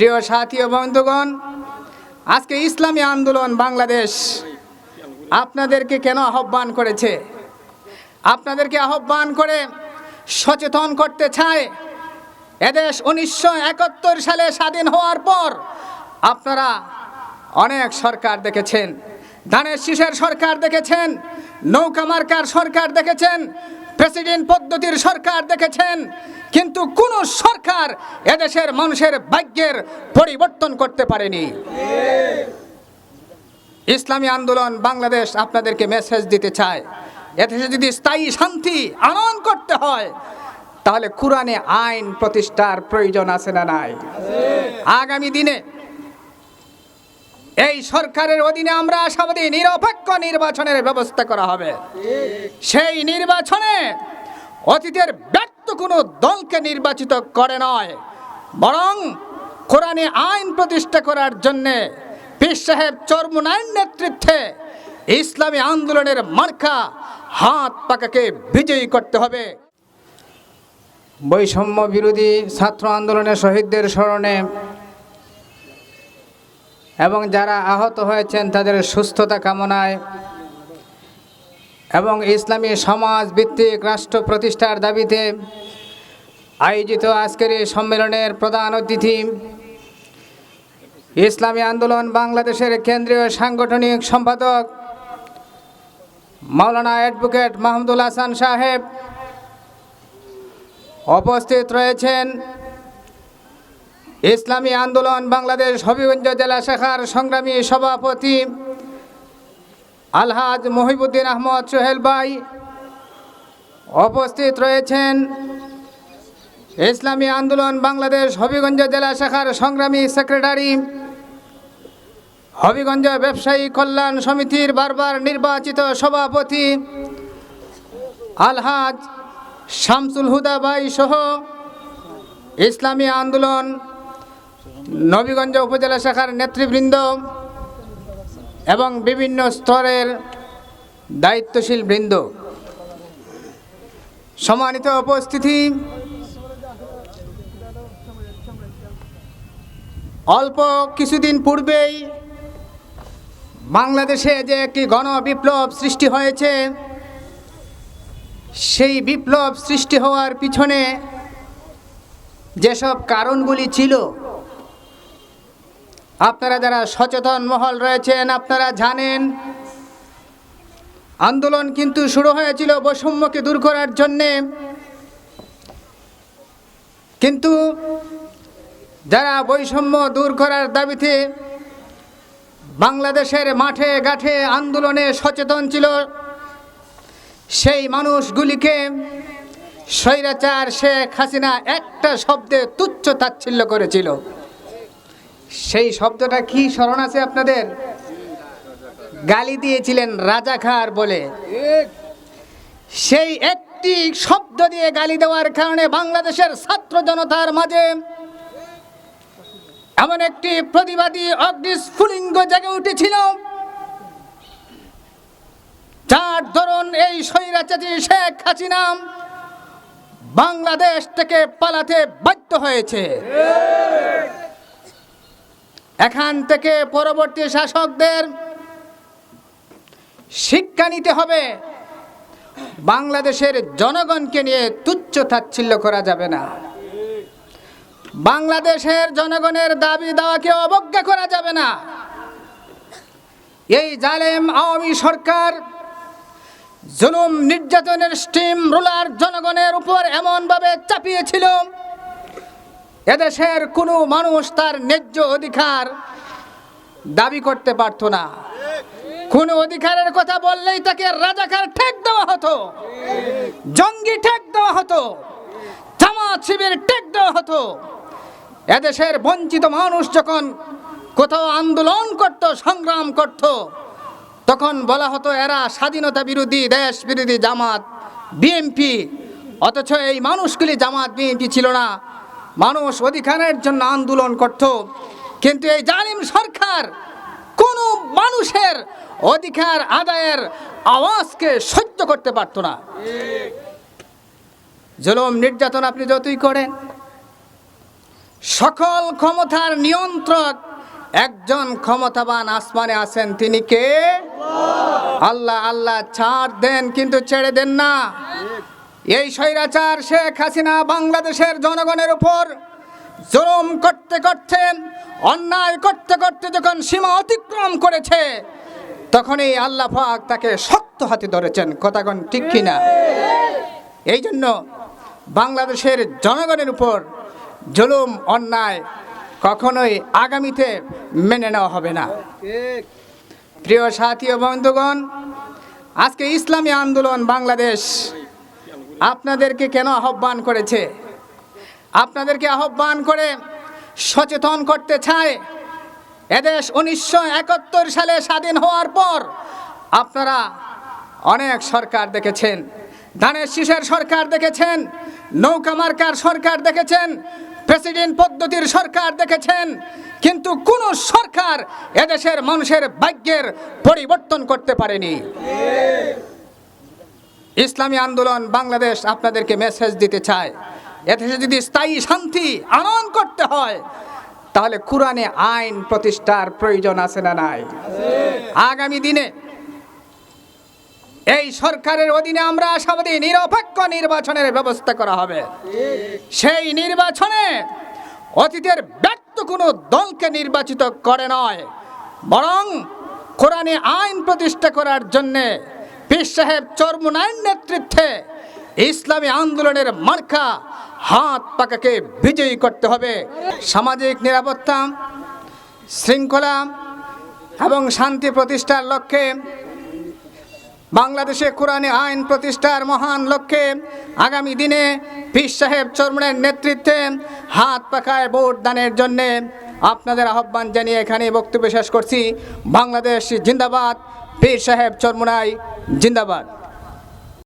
প্রিয় সাথী ও বন্ধুগণ, আজকে ইসলামী আন্দোলন বাংলাদেশ আপনাদেরকে কেন আহ্বান করেছে? আপনাদেরকে আহ্বান করে সচেতন করতে চায় এদেশ উনিশশো একাত্তর সালে স্বাধীন হওয়ার পর আপনারা অনেক সরকার দেখেছেন। ধানের শীষের সরকার দেখেছেন, নৌকা মার্কার সরকার দেখেছেন প্রেসিডেন্ট পদ্ধতির সরকার দেখেছেন, কিন্তু কোন সরকার এদেশের মানুষের ভাগ্যের পরিবর্তন করতে পারেনি। ইসলামী আন্দোলন বাংলাদেশ আপনাদেরকে মেসেজ দিতে চায়। এদেশে যদি স্থায়ী শান্তি আনয়ন করতে হয়, তাহলে কোরআনে আইন প্রতিষ্ঠার প্রয়োজন আছে না নাই? আগামী দিনে এই সরকারের অধীনে আমরা আশাবাদী নিরপেক্ষ নির্বাচনের ব্যবস্থা করা হবে। সেই নির্বাচনে অতীতের ব্যর্থ কোনো দলকে নির্বাচিত করে নয়, বরং কোরআনে আইন প্রতিষ্ঠা করার জন্যে পীর সাহেব চরমুনাইন নেতৃত্বে ইসলামী আন্দোলনের মার্কা হাত পাকাকে বিজয়ী করতে হবে। বৈষম্য বিরোধী ছাত্র আন্দোলনের শহীদদের স্মরণে এবং যারা আহত হয়েছেন তাদের সুস্থতা কামনায় এবং ইসলামী সমাজ ভিত্তিক রাষ্ট্র প্রতিষ্ঠার দাবিতে আয়োজিত আজকের এই সম্মেলনের প্রধান অতিথি ইসলামী আন্দোলন বাংলাদেশের কেন্দ্রীয় সাংগঠনিক সম্পাদক মাওলানা অ্যাডভোকেট মাহমুদুল হাসান সাহেব উপস্থিত রয়েছেন। ইসলামী আন্দোলন বাংলাদেশ হবিগঞ্জ জেলা শাখার সংগ্রামী সভাপতি আলহাজ মহিবুদ্দিন আহমদ সোহেল ভাই উপস্থিত রয়েছেন। ইসলামী আন্দোলন বাংলাদেশ হবিগঞ্জ জেলা শাখার সংগ্রামী সেক্রেটারি, হবিগঞ্জ ব্যবসায়ী কল্যাণ সমিতির বারবার নির্বাচিত সভাপতি আলহাজ শামসুল হুদা ভাই সহ ইসলামী আন্দোলন নবীগঞ্জ উপজেলা শাখার নেতৃবৃন্দ এবং বিভিন্ন স্তরের দায়িত্বশীল বৃন্দ। সম্মানিত উপস্থিতি, অল্প কিছুদিন পূর্বেই বাংলাদেশে যে একটি গণ বিপ্লব সৃষ্টি হয়েছে, সেই বিপ্লব সৃষ্টি হওয়ার পিছনে যেসব কারণগুলি ছিল আপনারা যারা সচেতন মহল রয়েছেন, আপনারা জানেন, আন্দোলন কিন্তু শুরু হয়েছিল বৈষম্যকে দূর করার জন্যে। কিন্তু যারা বৈষম্য দূর করার দাবিতে বাংলাদেশের মাঠে গাঠে আন্দোলনে সচেতন ছিল, সেই মানুষগুলিকে স্বৈরাচার শেখ হাসিনা একটা শব্দে তুচ্ছ তাচ্ছিল্য করেছিল। সেই শব্দটা কি স্মরণ আছে আপনাদের? গালি দিয়েছিলেন রাজা খার বলে। সেই একটি শব্দ দিয়ে গালি দেওয়ার কারণে বাংলাদেশের ছাত্র জনতার মাঝে এমন একটি প্রতিবাদী অগ্নিস্ফুলিঙ্গ জেগে উঠেছিল। যার ধরুন এই স্বৈরাচারী শেখ হাসিনা বাংলাদেশ থেকে পালাতে বাধ্য হয়েছে। এখান থেকে পরবর্তী শাসকদের শিক্ষা নিতে হবে। বাংলাদেশের জনগণকে নিয়ে তুচ্ছ তাচ্ছিল্য করা যাবে না। বাংলাদেশের জনগণের দাবি দাওয়াকে অবজ্ঞা করা যাবে না। এই জালেম আওয়ামী সরকার জুলুম নির্যাতনের স্টিম রুলার জনগণের উপর এমনভাবে চাপিয়েছিল এদেশের কোনো মানুষ তার ন্যায্য অধিকার দাবি করতে পারতো না। কোনো অধিকারের কথা বললেই তাকে রাজাকার ঠেক দেওয়া হতো, জঙ্গি ঠেক দেওয়া হতো জামাত শিবির ঠেক দেওয়া হতো। এদেশের বঞ্চিত মানুষ যখন কোথাও আন্দোলন করত, সংগ্রাম করত, তখন বলা হতো, এরা স্বাধীনতা বিরোধী, দেশ বিরোধী জামাত বিএমপি অথচ এই মানুষগুলি জামাত বিএনপি ছিল না। মানুষ অধিকারের জন্য আন্দোলন করত। কিন্তু এই জালিম সরকার কোনো মানুষের অধিকার আদায়ের আওয়াজকে সহ্য করতে পারত না। জুলুম, নির্যাতন আপনি যতই করেন, সকল ক্ষমতার নিয়ন্ত্রক একজন ক্ষমতাবান আসমানে আছেন, তিনি কে? আল্লাহ আল্লাহ ছাড় দেন, কিন্তু ছেড়ে দেন না। এই স্বৈরাচার শেখ হাসিনা বাংলাদেশের জনগণের উপর জুলুম করতে করতে, অন্যায় করতে করতে যখন সীমা অতিক্রম করেছে, তখনই আল্লাহ পাক তাকে শক্ত হাতে ধরেছেন। কথাগণ ঠিক কিনা? এই জন্য বাংলাদেশের জনগণের উপর জুলুম, অন্যায় কখনোই আগামীতে মেনে নেওয়া হবে না। প্রিয় সাথী ও বন্ধুগণ, আজকে ইসলামী আন্দোলন বাংলাদেশ আপনাদেরকে কেন আহ্বান করেছে? আপনাদেরকে আহ্বান করে সচেতন করতে চায় এদেশ উনিশশো একাত্তর সালে স্বাধীন হওয়ার পর আপনারা অনেক সরকার দেখেছেন। ধানের শীষের সরকার দেখেছেন, নৌকা মার্কার সরকার দেখেছেন, প্রেসিডেন্ট পদ্ধতির সরকার দেখেছেন, কিন্তু কোন সরকার এদেশের মানুষের ভাগ্যের পরিবর্তন করতে পারেনি। ইসলামী আন্দোলন বাংলাদেশ আপনাদেরকে মেসেজ দিতে চায়। এদেশে যদি স্থায়ী শান্তি আনয়ন করতে হয়, তাহলে কোরআনে আইন প্রতিষ্ঠার প্রয়োজন আছে না নাই। আগামী দিনে এই সরকারের অধীনে আমরা আশাবাদী নিরপেক্ষ নির্বাচনের ব্যবস্থা করা হবে। সেই নির্বাচনে অতীতের ব্যর্থ কোনো দলকে নির্বাচিত করে নয়, বরং কোরআনে আইন প্রতিষ্ঠা করার জন্যে পীর সাহেব চরমুনাইন নেতৃত্বে ইসলামী আন্দোলনের মার্কা হাত পাকাকে বিজয়ী করতে হবে। সামাজিক নিরাপত্তা, শৃঙ্খলা এবং শান্তি প্রতিষ্ঠার লক্ষ্যে, বাংলাদেশে কোরআনে আইন প্রতিষ্ঠার মহান লক্ষ্যে আগামী দিনে পীর সাহেব চরমনের নেতৃত্বে হাত পাখায় ভোট দানের জন্যে আপনাদের আহ্বান জানিয়ে এখানে বক্তব্য শেষ করছি। বাংলাদেশ জিন্দাবাদ। পীর সাহেব চরমুনাই জিন্দাবাদ।